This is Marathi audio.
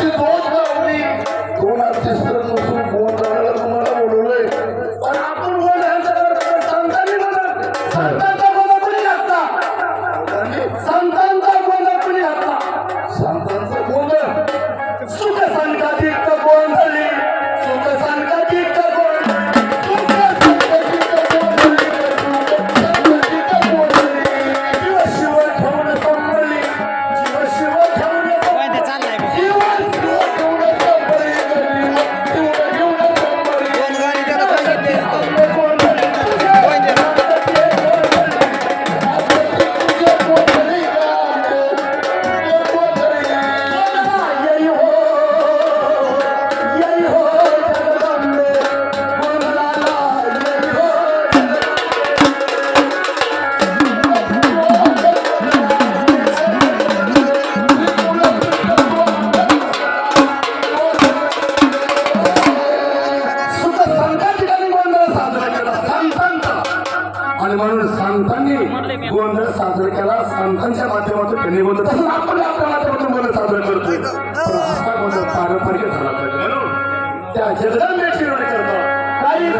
Thank you. आणि म्हणून संतांनी गोंधळ साजरा केला. संतांच्या माध्यमातून त्यांनी गोंधळ तसं आपण आपल्या माध्यमातून गोंधळ साजरा करतोय. पण असा गोंधळ पारंपरिक झाला पाहिजे. म्हणून त्या जगदंबेची निवड करतो काही